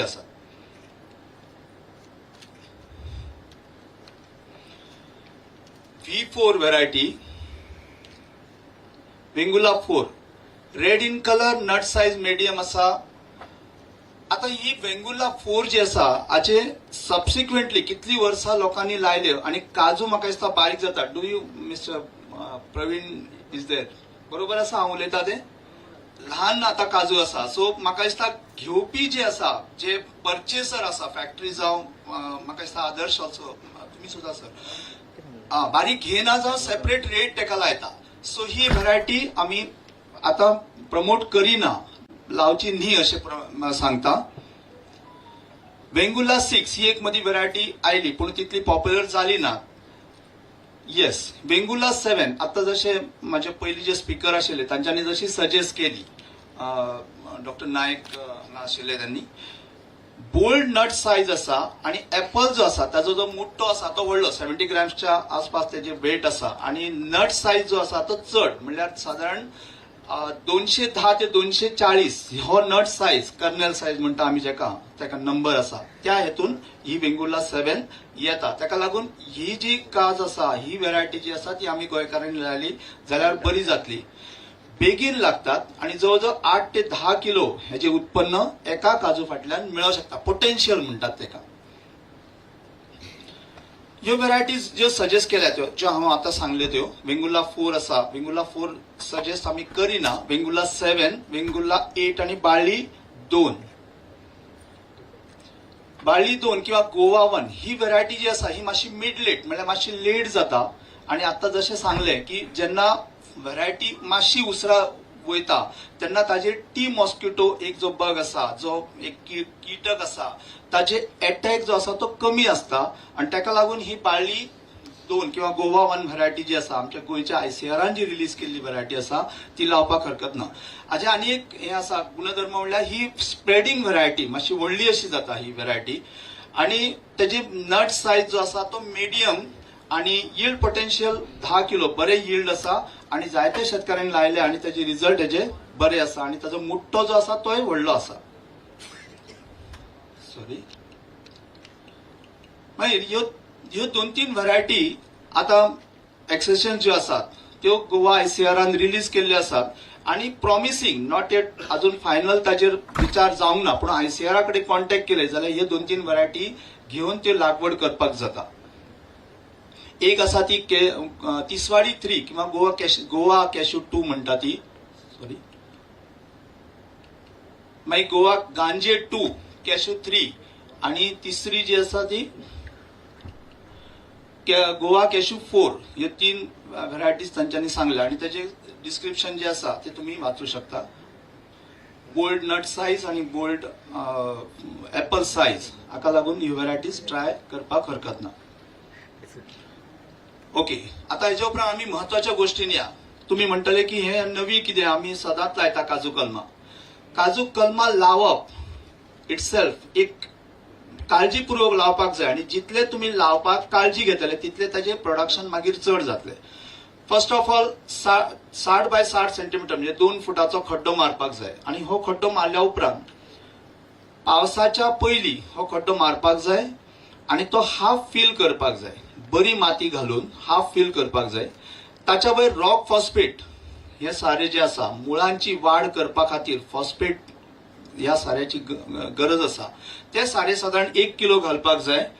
दिल्ले असा. V four variety Vengurla four red in colour nut size medium असा. आता ही वेंगुला फोर जी असा हाचे सबसिक्वेंटली कितली वर्सां लोकांनी लायल्यो आणि काजू म्हाका दिसता बारीक जाता do you mister Praveen is there बरोबर आसा हांव उलयता ते ल्हान आता काजू असा सो म्हाका दिसता घेवपी जे आसा जे परचेसर आसा फॅक्टरी जावं म्हाका दिसता आदर्श ऑल्सो तुम्ही सुद्धा सर. बारीक घेना जावं सेपरेट रेट तेका लायता. सो ही व्हरायटी आमी आता प्रमोट करिना. लावची न्ही अशें प्र- सांगता. वेंगुला सिक्स ही एक मदी व्हरायटी आयली पूण तितली पॉप्युलर जाली ना. येस बेंगुला सेवन आता जसे माझे पयलीं जे स्पीकर आशिल्ले तांच्यांनी जशी सजेस्ट केली डॉक्टर नायक अं, आशिल्ले त्यांनी बोल्ड नट सायज असा आणि ऍपल जो असा त्याचा जो मोठो असा तो व्हडलो सेव्हन्टी ग्रॅम्सच्या आसपास त्याचे वेट असा आणि नट सायज जो असा तो चड म्हणल्यार साधारण दोनशे दहा ते दोनशे चाळीस हो नट सायज कर्नल सायज म्हणटा आमी जेका तेका नंबर असा. त्या हेतून ही वेंगुर्ला सेवन येता ताका लागून ही जी काज असा ही व्हरायटी जी असा ती आमी गोंयकारांनी लायली जाल्यार बरी जातली. बेगीन लागतात आणि जवळजवळ आठ ते दहा किलो ह्याचे उत्पन्न एका काजू फाटल्यान मिळू शकता. पोटेन्शियल म्हणतात तेका ह्यो व्हरायटीज ज्यो सजेस्ट केल्या त्यो ज्यो हांव आतां सांगल्यो त्यो वेंगुर्ला फोर आसा वेंगुर्ला फोर सजेस्ट आमी करिना. वेंगुर्ला सेवन वेंगुर्ला एट आनी बाळ्ळी दोन. बाळ्ळी दोन किंवा गोवा वन ही व्हरायटी जी आसा ही मातशी मिड लेट म्हणल्यार मातशी लेट जाता. आणि आता जशें सांगलें की जेन्ना व्हरायटी मातशी उसरा वयता तेन्ना ताजेर टी मॉस्किटो एक जो बग आसा जो एक किटक कीटक आसा ताजे एटॅक जो आसा तो कमी आसता आणि ताका लागून ही बाळ्ळी दोन किंवा गोवा वन व्हरायटी जी आसा आमच्या गोंयच्या आयसीआरान जी रिलीज केल्ली व्हरायटी आसा ती लावपाक हरकत ना. हाजे आनी एक हे आसा गुणधर्म म्हणल्यार ही स्प्रेडिंग व्हरायटी मातशी व्हडली अशी जाता ही व्हरायटी आणि त्याची नट सायज जो आसा तो मिडियम आणि यील्ड पोटेन्शियल दहा किलो बरे यील्ड असा आणि जायत्या शेतकऱ्यांनी लायले आणि त्याचे रिझल्ट त्याचे बरे असा. आणि ताजो मुठ्ठो जो असा तोय व्हडलो असा. सॉरी मागीर ह्यो ह्यो दोन तीन व्हरायटी आतां एक्सेशन ज्यो आसात त्यो गोवा आयसीआरान रिलीज केल्ल्यो आसात आणि प्रॉमिसिंग नॉट एट अजून फायनल ताजेर विचार जावंक ना पूण आयसीआरा कडेन कॉन्टॅक्ट केले. जाल्यार ह्यो दोन तीन व्हरायटी घेवन त्यो लागवड करपाक जाता. एक आसा ती के तिसवाडी थ्री किंवा Goa cash Goa cashew two म्हणटा ती. सॉरी मागीर गोवा गांजे टू कॅशू थ्री आणि तिसरी जी आसा ती गोवा कॅशू फोर ह्यो तीन व्हरायटीज तांच्यांनी सांगल्या. आणि त्याचे डिस्क्रिप्शन जे आसा ते तुम्ही वाचू शकता. बोल्ड नट सायज आणि बोल्ड ॲपल सायज हाका लागून ही व्हरायटीज ट्राय करपाक हरकत ना ओके. आता हेच्या उपरांत आमी महत्त्वाच्या गोष्टीन या. तुम्ही म्हणटले की हे नवी कितें आमी सदांच लायता काजू कलमां. काजू कलमां लावप इट सेल्फ एक काळजीपूर्वक लावपाक जाय आणि जितले तुम्ही लावपाक काळजी घेतले तितले ताजे प्रोडक्शन मागीर चड जातले. फर्स्ट ऑफ ऑल साठ बाय साठ सेंटीमीटर म्हणजे दोन फुटाचो खड्डो मारपाक जाय. आणि हो खड्डो मारल्या उपरांत पावसाच्या पयलीं हो खड्डो मारपाक जाय आणि तो हाफ फील करपाक जाय. बरी माती घालून हाफ फील करपाक जाय. ताच्या वयर रॉक फॉस्फेट हे सारे जे आसा मुळांची वाड करपा खातीर फॉस्फेट ह्या साऱ्याची गरज आसा. ते सारे साधारण एक किलो घालपाक जाय.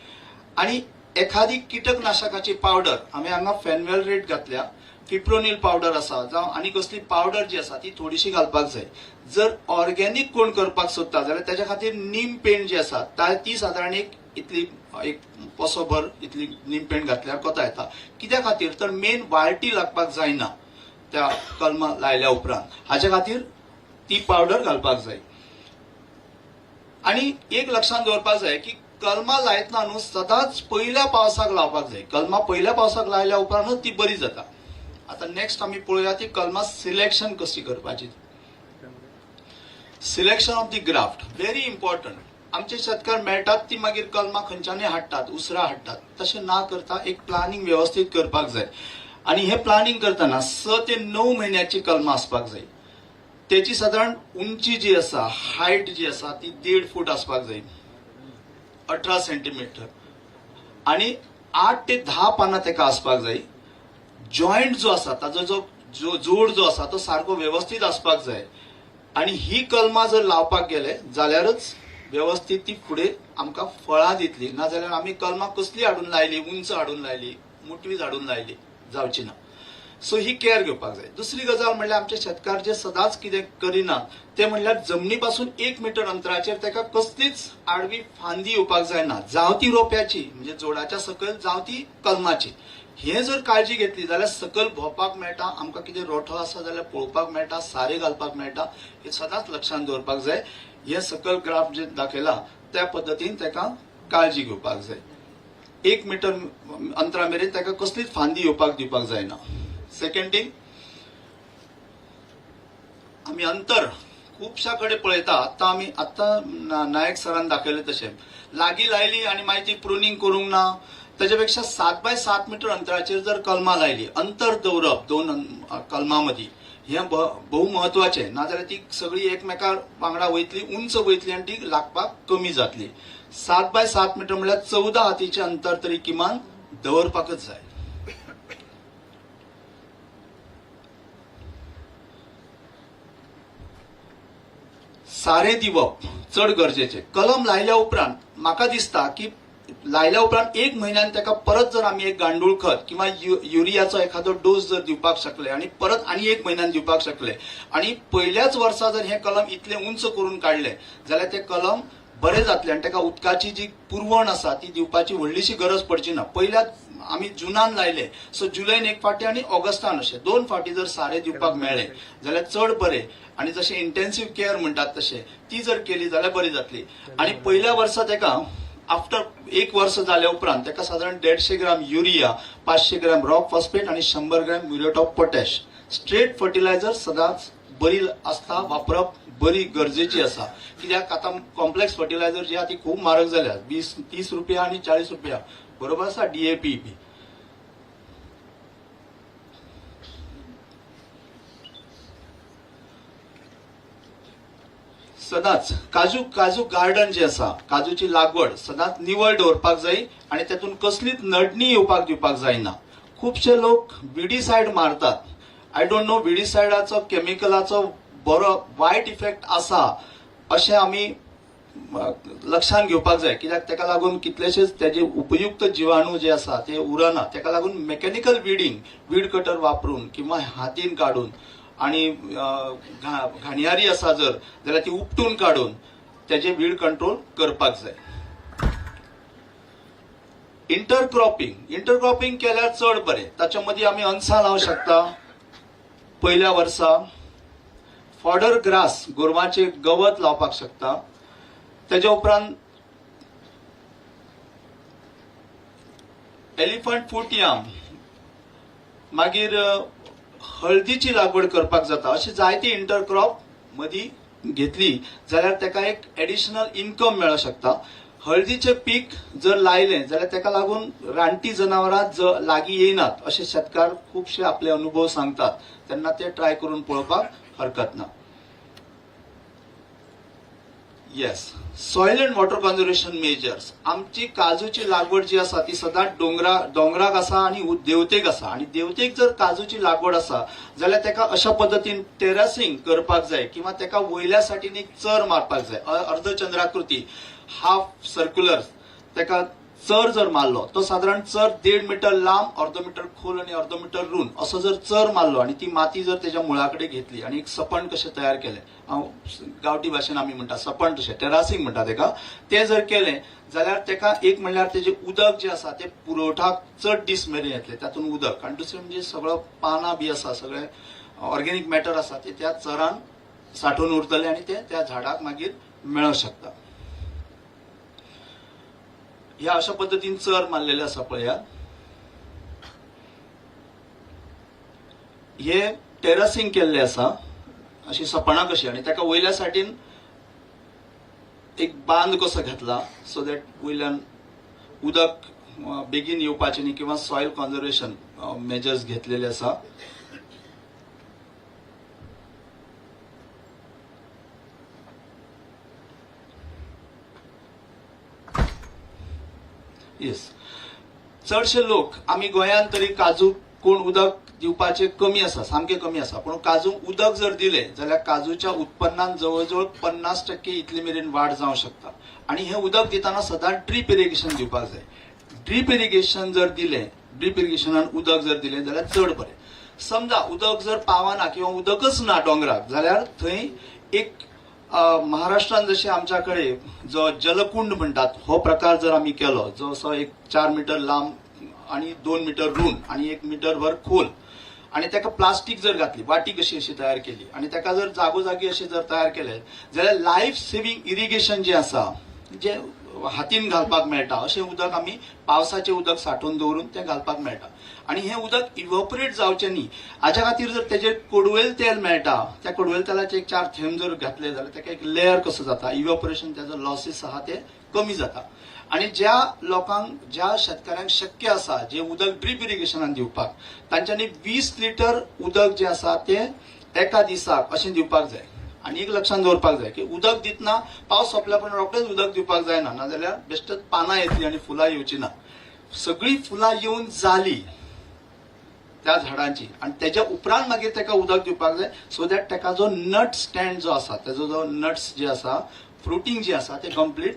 आणि एखादी कीटकनाशकाची पावडर आम्ही हांगा फॅनवेल रेट घातल्या. फिप्रोनील पावडर आसा जावं आनी कसली पावडर जी आसा ती थोडीशी घालपाक जाय. जर ऑर्गेनीक कोण करपाक सोदता जाल्यार त्याच्या खातीर नीम पेंट जी आसा ता- ती साधारण एक इतली एक पोसोभर इतली निमपेंट घातल्यार कोता येता. कित्या खातीर? तर मेन वाळटी लागपाक जायना त्या कलमां लायल्या उपरांत. हाच्या खातीर ती पावडर घालपाक जाय. आणि एक लक्षात दवरपाक जाय की कलमां लायतना न्हू सदांच पयल्या पावसाक लावपाक जाय. कलमां पयल्या पावसाक लायल्या उपरांतच ती बरी जाता. आता नेक्स्ट आमी पळोवया ती कलमां सिलेक्शन कशी करपाची. Selection of the graft very important आमचे शेतकार मेळटात ती मागीर कलमां खंयच्यानय हाडटात उसरा हाडटात. तशें ना करता एक प्लानिंग वेवस्थीत करपाक जाय. आनी हे प्लानिंग करतना स ते णव म्हयन्याची कलमां आसपाक जाय. त्याची साधारण उंची जी आसा हायट जी आसा ती देड फूट आसपाक जाय. अठरा सेंटीमीटर आणि आठ ते धा पानां तेका आसपाक जाय. जॉयंट जो आसा ताजो जो जो जोड जो आसा तो सारको वेवस्थीत आसपाक जाय. आणि ही कलमां जर लावपाक गेले जाल्यारच व्यवस्थित ती फुडें आमकां फळां दितली. नाजाल्यार आमी कलमां कसली हाडून लायली? उंच हाडून लायली. मुटवी हाडून लायली. जावची ना. सो ही केअर घेवपाक जाय. दुसरी गजाल म्हणल्यार आमचे शेतकार जे सदांच कितें करिनात ते म्हणल्यार जमनी पासून एक मिटर अंतराचेर ताका कसलीच आडवी फांदी येवपाक जायना. जावं ती रोप्याची म्हणजे जोडाच्या सकयल जावं ती कलमाची. हे जर काळजी घेतली जाल्यार सकयल भोंवपाक मेळटा आमकां कितें रोठो आसा जाल्यार पळोवपाक मेळटा सारें घालपाक मेळटा हे सदांच लक्षांत दवरपाक जाय. हे सकयल ग्राफ जे दाखयला त्या पद्दतीन ताका काळजी घेवपाक जाय. एक मिटर अंतरा मेरेन ताका कसलीच फांदी येवपाक दिवपाक जायना. सेकंड थिंग आमी अंतर खुबश्या कडेन पळयता आतां आमी आतां नायक सरान दाखयलें तशें. लागीं लायली आनी मागीर ती प्रुनींग करूंक ना त्याच्यापेक्षा पेक्षा सात बाय सात मिटर अंतराचेर जर कलमां लायली अंतर दवरप दोन कलमां मदीं हें ब- भोव म्हत्वाचें नाजाल्यार ती सगळी एकमेका वांगडा वयतली उंच वयतली आनी ती लागपाक कमी जातली. सात बाय सात मिटर म्हळ्यार चवदा हातीचें अंतर तरी किमान दवरपाकच जाय. सारें दिवप चड गरजेचें. कलम लायल्या उपरांत म्हाका दिसता की लायल्या उपरांत एक म्हयन्यान ताका परत जर आमी एक गांडूळ खत किंवा यु- युरियाचो एखादो डोस जर दिवपाक शकले आनी परत आनी एक म्हयन्यान दिवपाक शकले आनी पयल्याच वर्सा जर हे कलम इतले उंच करून काडले जाल्यार ते कलम बरें जातले आनी ताका उदकाची जी पुरवण आसा ती दिवपाची व्हडलीशी गरज पडची ना. पयल्या आमी जुनान लायले सो जुलैन एक फावटी आनी ऑगस्टान अशें. दोन फावटी जर सारें दिवपाक मेळ्ळे जाल्यार चड बरें. आनी जशें इंटेन्सिव्ह केअर म्हणटात तशें ती जर केली जाल्यार बरी जातली. आनी पयल्या वर्सा ताका आफ्टर एक वर्स जाल्या उपरांत ताका सादारण देडशे ग्राम युरिया पाचशे ग्राम रॉक फॉस्फेट आणि शंभर gram muriate of potash straight fertiliser सदांच बरी आसता वापरप बरी गरजेची आसा कित्याक आतां कॉम्प्लेक्स फर्टिलायझर जी आहा ती खूब म्हारग जाल्या वीस तीस रुपया आनी चाळीस रुपया. बरोबर आसा डीएपी बी सदांच काजू काजू गार्डन जे आसा काजूची लागवड सदांच निवळ दवरपाक जाय आणि त्यातून कसलीच नडणी येवपाक दिवपाक जायना खुबशे लोक विडीसायड मारतात. आय डोंट नो विडीसायडाचो केमिकलाचो बरो वायट इफेक्ट आसा अशें आमी लक्षात लक्षांत घेवपाक जाय. कित्याक ताका लागून कितलेशेच तेजे उपयुक्त जिवाणू जे आसा ते उरना ताका लागून मेकॅनिकल विडींग वीड कटर वापरून किंवा हातीन काडून आणि घा- घाणयारी आसा जर जाल्यार ती उपटून काडून तेजे वीड कंट्रोल करपाक जाय. इंटरक्रॉपिंग इंटरक्रॉपिंग केल्यार चड बरें. ताच्या मदीं आमी अनसां लावंक शकता. पयल्या वर्सा. फॉडर ग्रास गोरवांचे गवत लावपाक शकता. त्याच्या उपरांत एलिफंट फूट याम मागीर हळदीची लागवड करपाक जाता. अशी जायती इंटरक्रॉप मदीं घेतली जाल्यार ताका एक एडिशनल इन्कम मेळूंक शकता. हळदीचें पीक जर लायलें जाल्यार ताका लागून रानटी जनावरां लागीं येयनात अशे शेतकार खुबशे आपले अनुभव सांगतात. तेन्ना ते ट्राय करून पळोवपाक हरकत ना. Yes soil and water conservation measures आमची काजूची लागवड जी आसा ती सदांच डोंगरा डोंगराक आसा आणि देवतेक आसा आणि देवतेक जर काजूची लागवड आसा जाल्यार तेका अशा पद्दतीन टेरसिंग करपाक जाय किंवा तेका वयल्या सायडीन एक चर मारपाक जाय अर्धचंद्राकृती हाफ सर्क्युलर तेका चर जर मारलो तो साधारण चर देड मिटर लांब अर्ध मिटर खोल आणि अर्ध मिटर रुंद असो जर चर मारलो आणि ती माती जर त्याच्या मुळाकडे घेतली आणि एक सपण कशें तयार केलें हांव गांवठी भाशेन आमी म्हणटा सपण तशें टेरासिंग म्हणटा तेका तें जर केलें जाल्यार तेका एक म्हणल्यार तेजें उदक जें आसा तें पुरवठाक चड दीस मेरेन येतलें तातूंत उदक. आनी दुसरें म्हणजे सगळो पानां बी आसा सगळें ऑर्गेनीक मॅटर आसा ते त्या चरान साठून उरतलें आनी ते त्या झाडाक मागीर मेळोंक शकता. ह्या अशा पद्दतीन चर मानलेल्या आसा पळयात हे टेरसिंग केल्ले आसा अशी सपणां कशी आनी ताका वयल्या सायडीन एक बांद कसो घातला सो दॅट वयल्यान उदक बेगीन येवपाचें न्ही किंवा सॉयल कॉन्झर्वेशन मेजर्स घेतलेले आसा येस चडशे लोक आमी गोंयांत तरी काजू कोण उदक दिवपाचे कमी आसा सामके कमी आसा पूण काजूक उदक जर दिलें जाल्यार काजूच्या उत्पन्नात जवळ जवळ पन्नास टक्के इतले मेरेन वाड जावंक शकता. आनी हें उदक दितना सदांच ड्रीप इरिगेशन दिवपाक जाय. ड्रीप इरिगेशन जर दिलें ड्रीप इरिगेशनान उदक जर दिलें जाल्यार चड बरें. समजा उदक जर पावना किंवा उदकच ना डोंगराक जाल्यार थंय एक महाराष्ट्रात जसे जशें आमच्या कडेन जो जलकुंड म्हणटात हो प्रकार जर आमी केलो जो असो एक चार मिटर लांब आणि दोन मिटर रुंद आणि एक मिटर वर खोल आणि ताका प्लास्टीक जर घातली वाटी कशी अशी तयार केली आणि ताका जर जागोजागी असे जर तयार केले जाल्यार लायफ सेव्हिंग इरिगेशन जे आसा जे हातीन घालपाक मेळटा. अशें उदक आमी पावसाचें उदक साठोवन दवरून तें घालपाक मेळटा. आनी हें उदक इवॉपरेट जावचें न्ही. हाच्या खातीर जर तेजेर कोडवेल तेल मेळटा त्या कोडवेल तेलाचे एक चार थेंब जर घातले जाल्यार ताका एक लेयर कसो जाता? इवोपरेशन तेजो लॉसीस आहा ते कमी जाता. आणि ज्या लोकांक ज्या शेतकऱ्यांक शक्य आसा जे उदक ड्रीप इरिगेशनान दिवपाक तांच्यांनी वीस लिटर उदक जे आसा ते एका दिसाक अशें दिवपाक जाय. आनी एक लक्षात दवरपाक जाय की उदक दितना पावस सोंपल्या पण रोखडेच उदक दिवपाक जायना नाजाल्यार बेश्टेच पानां येतली आनी फुलां येवची ना. सगळीं फुलां येवन जाली त्या झाडांची आणि त्याच्या उपरांत मागीर ताका उदक दिवपाक जाय सो दॅट ताका जो नट स्टँड जो आसा ताजो जो नट्स जे आसा फ्रुटींग जे आसा ते कंप्लीट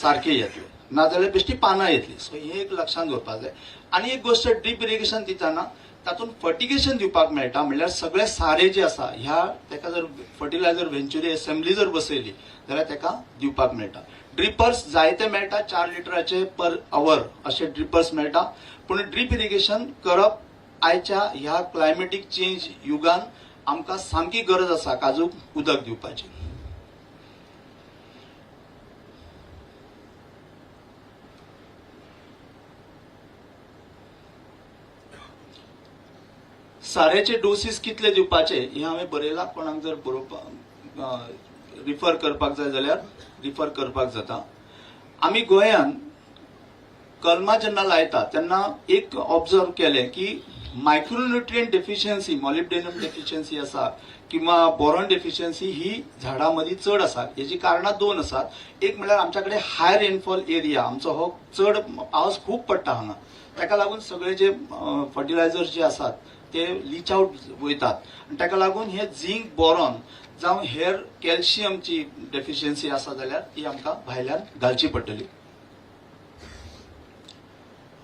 सारखे येतले. नाजाल्यार बेश्टी पानां येतली. सो हे एक लक्षात दवरपाक जाय. आनी एक गोश्ट ड्रीप इरिगेशन दितना तातूंत फर्टिगेशन दिवपाक मेळटा म्हणल्यार सगळे सारे जे आसा ह्या ताका जर फर्टिलायझर व्हेंच्युरी असेंब्ली जर बसयली जाल्यार तेका दिवपाक मेळटा ड्रिपर्स जायते मेळटा चार लिटराचे पर अवर असे ड्रिपर्स मेळटा पूण ड्रीप इरिगेशन करप आयच्या ह्या क्लायमेटीक चेंज युगान आमकां सामकी गरज आसा काजूक उदक दिवपाची. सारेचे डोसीस कितले दिवपाचे हे हांवें बरयलां कोणाक जर बरोवपाक रिफर करपाक जाय जाल्यार रिफर करपाक जाता. आमी गोंयांत कलमां जेन्ना लायता तेन्ना एक ऑब्जर्व केलें की मायक्रोन्युट्रियन डेफिशियन्सी मॉलिब्डेनम डेफिशियन्सी आसा किंवा बोरॉन डेफिशियन्सी ही झाडां मदीं चड आसा हेची कारणां दोन आसात. एक म्हणल्यार आमच्या कडेन हाय रेनफॉल एरिया आमचो हो चड पावस खूब पडटा हांगा. ताका लागून सगळे जे फर्टिलायझर्स जे आसात ते लीच आउट वयतात आनी ताका लागून हे झिंक बोरॉन जावं हेर कॅल्शियमची डेफिशियन्सी आसा जाल्यार ती आमकां भायल्यान घालची पडटली.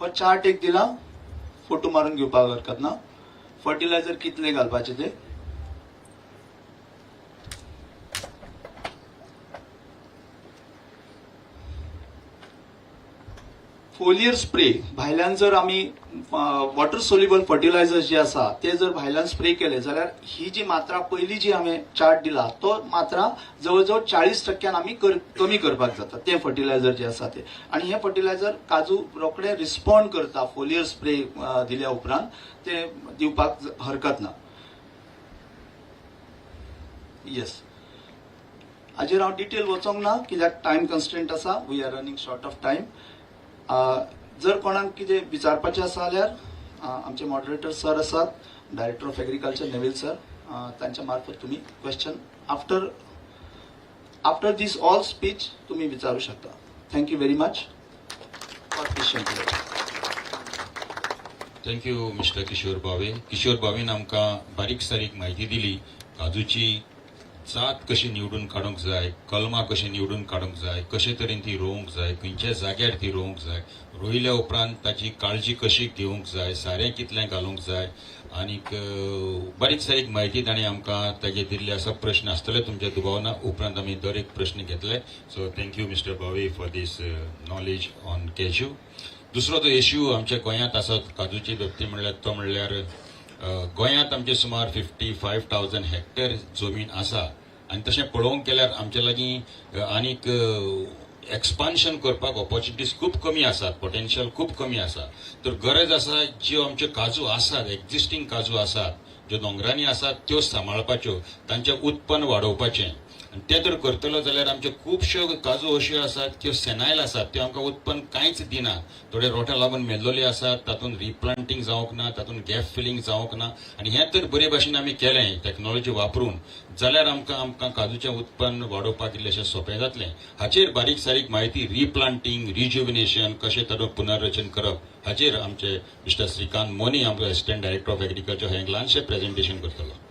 हो चार्ट एक दिला. फोटो मारून घेवपाक हरकत ना. फर्टिलायझर कितले घालपाचे ते? फोलियर स्प्रे भायल्यान जर आमी वॉटर सोल्युबल फर्टिलायझर जे आसा ते जर भायल्यान स्प्रे केले जाल्यार ही जी मात्रा पहिली जी हांवें चार्ट दिला तो मात्रा जवळ जवळ चाळीस टक्क्यान आमी कर- कमी करपाक जाता. ते फर्टिलायझर जे आसा ते. आणि हे फर्टिलायझर काजू रोखडें रिस्पॉन्ड करता फोलियर स्प्रे दिल्या उपरांत. ते दिवपाक हरकत ना. येस हाजेर हांव डिटेल वचोंक ना कित्याक टायम कन्स्टंट आसा. We are running short of time जर कोणाक कितें विचारपाचें आसा जाल्यार आमचे मॉडरेटर सर आसात director of agriculture Neville sir तांच्या मार्फत तुम्ही question after after this all speech तुम्ही विचारू शकता. Thank you very much for patient thank you mister Kishore Bhave Kishore भावेन आमकां बारीक सारीक म्हायती दिली. काजूची जात कशी निवडून काडूंक जाय कलमां कशी निवडून काडूंक जाय कशे तरेन ती रोवंक जाय खंयच्या जाग्यार ती रोवंक जाय रोयल्या उपरांत ताची काळजी कशी घेवंक जाय सारें कितलें घालूंक जाय आनीक बारीक सारीक म्हायती ताणें आमकां ताजे दिल्ले आसा प्रश्न आसतले तुमच्या दुबावना उपरांत आमी दर एक प्रश्न घेतले. So thank you mister Bhave for this knowledge on cashew दुसरो जो इश्यू आमच्या गोंयांत आसा काजूची बाबतींत म्हणल्यार तो म्हणल्यार गोंयांत आमचे सुमार फिफ्टी फायव थावजंड हेक्टर जमीन आसा आनी तशें पळोवंक गेल्यार आमचे लागीं आनीक एक्सपान्शन करपाक ऑपॉर्च्युनिटीज खूब कमी आसात पोटेन्शियल खूब कमी आसा तर गरज आसा ज्यो आमच्यो काजू आसात एक्झिस्टींग काजू आसात ज्यो दोंगरांनी आसात त्यो सांबाळपाच्यो तांचें उत्पन्न वाडोवपाचें आनी ते जर करतलो जाल्यार आमच्यो खुबश्यो काजू अश्यो आसात त्यो सेनायल आसात त्यो आमकां उत्पन्न कांयच दिनात थोडे रोट्या लागून मेल्लोले आसात तातूंत रिप्लांटींग जावंक ना तातूंत गॅप फिलींग जावंक ना. आनी हें तर बरे भाशेन आमी केलें टॅक्नॉलॉजी वापरून. जाल्यार आमकां आमकां काजूचें उत्पन्न वाडोवपाक इल्लेशें सोंपें जातलें. हाचेर बारीक सारीक म्हायती रिप्लांटींग रिज्युविनेशन कशें तातूंत पुनर्रचन करप हाचेर आमचे मिस्टर श्रीकांत मोनी आमचो असिस्टंट डायरेक्टर ऑफ एग्रीकल्चर हे ल्हानशें प्रेझेंटेशन करतलो.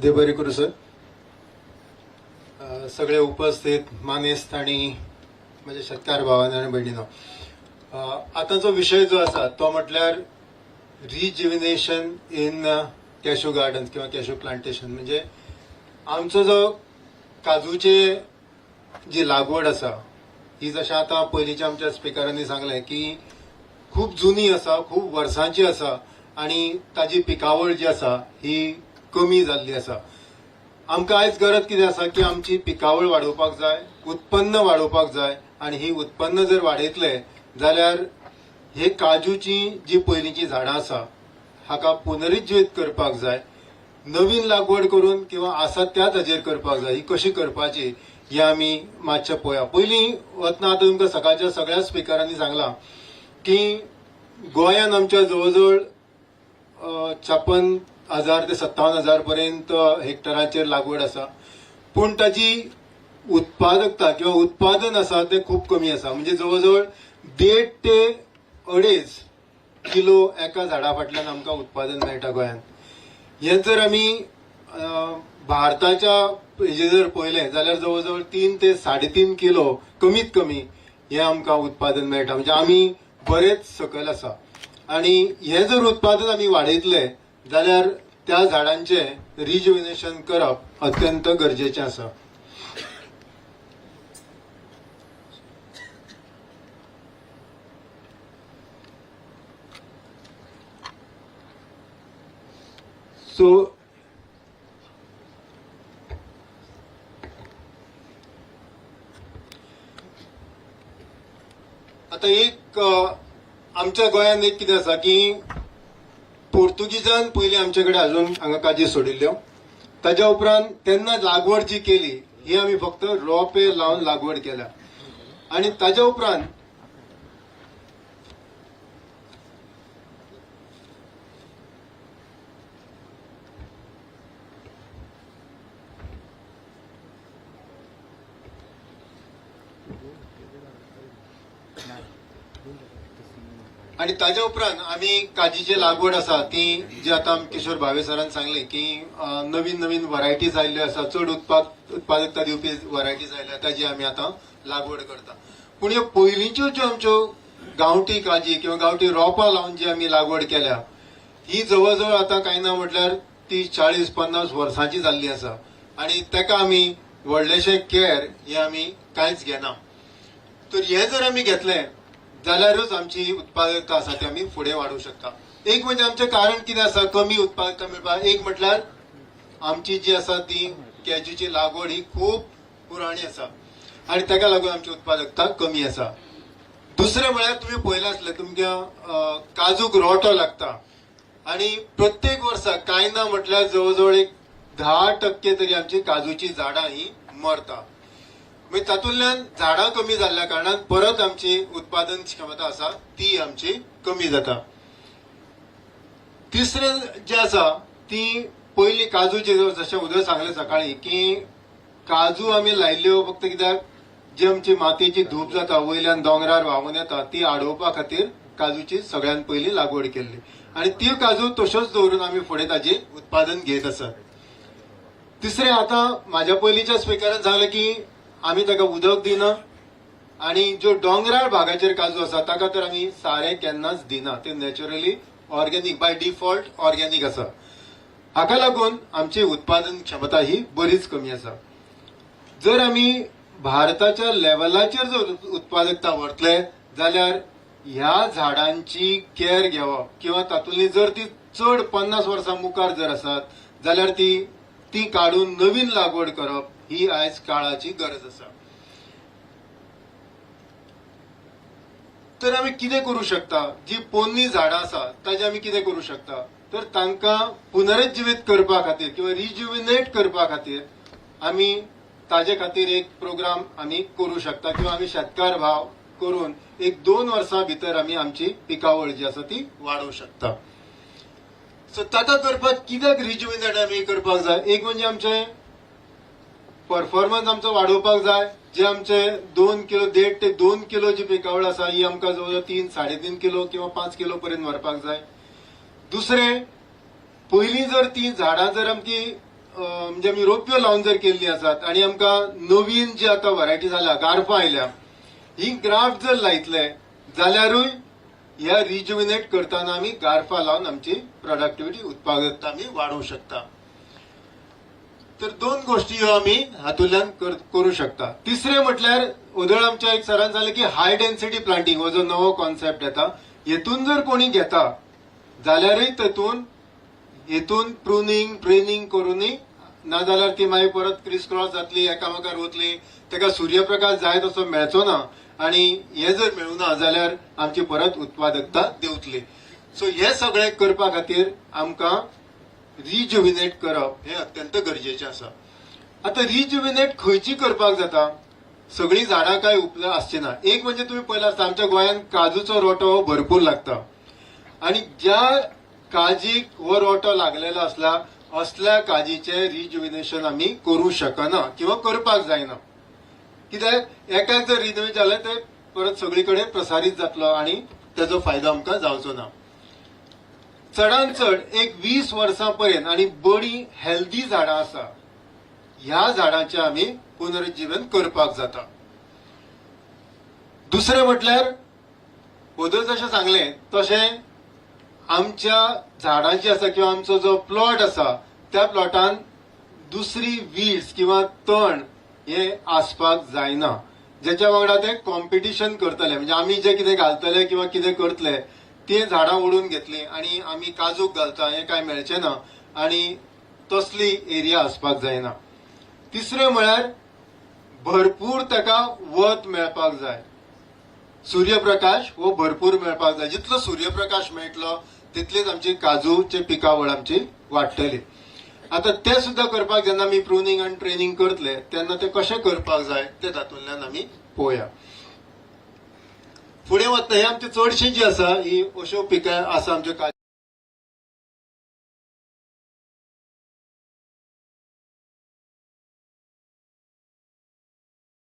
ओके देव बरें करूं सर. सगळे उपस्थित मानेस्त आणि माझ्या शेतकार भावांना आणि भयणीनो आतांचो विशय जो आसा तो म्हटल्यार रिज्युविनेशन इन कॅशू गार्डन किंवा कॅशू प्लांटेशन म्हणजे आमचो जो काजूचे जी लागवड आसा ही जशें आतां पयलींच्या आमच्या स्पिकरांनी सांगलें की खूप जुनी आसा खूप वर्सांची आसा आणि ताजी पिकावळ जी आसा ही कमी जाल्ली आसा आमकां आयज गरज कितें आसा की आमची पिकावळ वाडोवपाक जाय उत्पन्न वाडोवपाक जाय आणि ही उत्पन्न जर वाडयतले जाल्यार हे काजूची जी पयलींची झाडां आसा हाका पुनरुज्जीवीत करपाक जाय नवीन लागवड करून किंवा आसा त्याच हाजेर करपाक जाय ही कशी करपाची हे आमी मातशें पळोवया. पयलीं वतना आतां तुमकां सकाळच्या सगळ्या स्पिकरांनी सांगलां की गोंयान आमच्या जवळ जवळ छप्पन हजार ते सत्तावन हजार पर्यंत हेक्टराचेर लागवड आसा. पूण ताची उत्पादकता किंवा उत्पादन आसा ते खूप कमी आसा. म्हणजे जवळ जवळ देड ते अडेज किलो एका झाडा फाटल्यान आमकां उत्पादन मेळटा गोंयांत. हें जर आमी भारताच्या हेजे जर पळयलें जाल्यार जवळ जवळ तीन ते साडेतीन किलो कमीत कमी हें आमकां उत्पादन मेळटा. म्हणजे आमी बरेच सकयल आसा. आणि हें जर उत्पादन आमी वाडयतले जाल्यार त्या झाडांचे रिज्युविनेशन करप अत्यंत गरजेचें आसा सो आता एक आमच्या गोंयांत एक कितें आसा की पोर्तुगीजान पयलीं आमचे कडेन अजून हांगा काजी सोडिल्ल्यो ताज्या उपरांत तेन्ना लागवड जी केली ही आमी फक्त रोंपे लावन लागवड केल्या. आणि ताज्या उपरांत आणि ताज्या उपरांत आमी काजीची लागवड आसा ती जी आता किशोर भावे सरान सांगले की नवीन नवीन व्हरायटीज आयल्ल्यो आसा चड उत्पाद उत्पादकता दिवपी व्हरायटीज आयल्या ताजी आमी आता लागवड करता. पूण ह्यो पयलींच्यो ज्यो आमच्यो गांवठी काजी किंवा गांवठी रोपां लावन जी आमी लागवड केल्या ही जवळ जवळ आता कांय ना म्हटल्यार ती चाळीस पन्नास वर्सांची जाल्ली आसा आणि ताका आमी व्हडलेशें केअर हे आमी कांयच घेना. तर हे जर आमी घेतलें जाल्यारूच आमची उत्पादकता आसा ती आमी फुडें वाडोवं शकता. एक म्हणजे आमचें कारण कितें आसा कमी उत्पादकता मेळपाक एक म्हटल्यार आमची जी आसा ती कॅजूची लागवड ही खूब पुराणी आसा आनी ताका लागून आमची उत्पादकता कमी आसा दुसरें म्हळ्यार तुमी पळयलां आसलें तुमच्या काजूक रोटो लागता. आणि प्रत्येक वर्सा कांय ना म्हटल्यार जवळ जवळ एक धा टक्के तरी आमची काजूची झाडां ही मरता म्हणजे तातूंतल्यान झाडां कमी जाल्ल्या कारणान परत आमची उत्पादन क्षमता आसा ती आमची कमी जाता. तिसरें जे आसा ती पयली काजूचे जशें उदक सांगलें सकाळी की काजू आमी लायल्ल्यो फक्त कित्याक? जी आमची मातयेची धूप जाता वयल्यान दोंगरार व्हांवून येता ती आडोवपा खातीर काजूची सगळ्यान पयली लागवड केल्ली. आनी त्यो काजू तश्योच दवरून आमी फुडें ताजें उत्पादन घेत आसात तिसरें आतां म्हाज्या पयलींच्या स्पिकरान सांगलें की आमी ताका उदक दिना आणि जो डोंगराळ भागाचेर काजू आसा ताका तर आमी सारें केन्नाच दिना. ते naturally organic by default organic आसा. हाका लागून आमची उत्पादन क्षमता ही बरीच कमी आसा. जर आमी भारताच्या लेवलाचेर जर उत्पादकता व्हरतले जाल्यार ह्या झाडांची केअर घेवप किंवा तातूंतली जर ती चड पन्नास वर्सां मुखार जर आसात जाल्यार ती ती काडून नवीन लागवड करप ही आयज काळाची गरज आसा तर आमी कितें करू शकता? जी पोन्नी झाडां आसा ताजे आमी कितें करू शकता? तर तांकां पुनरुज्जीवीत करपा खातीर किंवा रिज्युविनेट करपा खातीर आमी ताजे खातीर एक प्रोग्राम आमी करू शकता किंवा आमी शेतकार भाव करून एक दोन वर्सां भितर आमी आमची पिकावळ जी आसा ती वाडोवंक शकता. सो ताका करपाक कित्याक रिज्युविनेट आमी करपाक जाय? एक म्हणजे आमचें परफॉर्मन्स आमचो वाडोवपाक जाय. जे आमचे दोन किलो देड ते दोन किलो जी पिकावळ आसा ही आमकां जवळ तीन साडे तीन किलो किंवा पांच किलो पर्यंत व्हरपाक जाय. दुसरें पयलीं जर ती झाडां जर आमची म्हणजे आमी रोप्यो लावन जर केल्ली आसात आनी आमकां नवीन जी आतां व्हरायटी जाल्या गारफां आयल्या ही ग्राफ्ट जर लायतले जाल्यारूय ह्या रिज्युमिनेट करताना आमी गारफां लावन आमची प्रोडक्टिविटी उत्पादकता आमी वाडोवंक शकता. तर दोन गोष्टी ह्यो आमी हातूंतल्यान कर- करू शकता. तिसरें म्हटल्यार उदळ आमच्या एक सरान सांगलें की हाय डेन्सिटी प्लांटिंग हो जो नवो कॉन्सेप्ट येता हेतून जर कोणी घेता जाल्यारूय तेतून हेतून प्रुनिंग ट्रेनिंग करूनय नाजाल्यार ती मागीर परत क्रिस क्रॉस जातली एकामेकार वतली ताका सूर्यप्रकाश जाय तसो मेळचो ना आणि हे जर मेळूना जाल्यार आमची परत उत्पादकता देवतली. सो हे सगळें करपा खातीर आमकां रिज्युविनेट करप हे अत्यंत गरजेचें आसा आता रिज्युविनेट खंयची करपाक जाता? सगळीं झाडां काय उपलब्ध आसची ना. एक म्हणजे तुम्ही पयला आसता आमच्या गोंयांत काजूचो रोटो हो भरपूर लागता. आणि ज्या काजीक हो रोटो लागलेलो असला असल्या काजीचे रिज्युविनेशन आमी करू शकना किंवा करपाक जायना. कित्याक? एकाक जर रिज्युवेट जालें ते परत सगळी कडेन प्रसारीत जातलो आणि त्याचो फायदो आमकां जावचो ना. चडांत चड एक वीस वर्सां पर्यंत आणि बरी हेल्दी झाडां आसा ह्या झाडांचे आमी पुनरुज्जीवन करपाक जाता. दुसरें म्हटल्यार पदर जशें सांगलें तशें आमच्या झाडांची आसा किंवा आमचो जो प्लॉट आसा त्या प्लॉटान दुसरी वीड्स किंवा तण हे आसपाक जायना. जेच्या वांगडा ते कॉम्पिटिशन करतले. म्हणजे आमी जे कितें घालतले किंवा कितें करतले ते झाडां ओडून घेतली आणि आमी काजूक घालता हे काय मेळचें ना. आणि तसली एरिया आसपाक जायना. तिसरें म्हळ्यार भरपूर ताका वत मेळपाक जाय. सूर्यप्रकाश हो भरपूर मेळपाक जाय. जितलो सूर्यप्रकाश मेळटलो तितलीच आमची काजूची पिकावळ आमची वाडटली. आता ते सुद्धा करपाक जेन्ना आमी प्रुनिंग आनी ट्रेनिंग करतले तेन्ना ते कशें करपाक जाय ते तातूंतल्यान आमी पळोवया फुडें वतना ही आमची चडशे जे आसा ही अश्यो पिकां आसा आमच्यो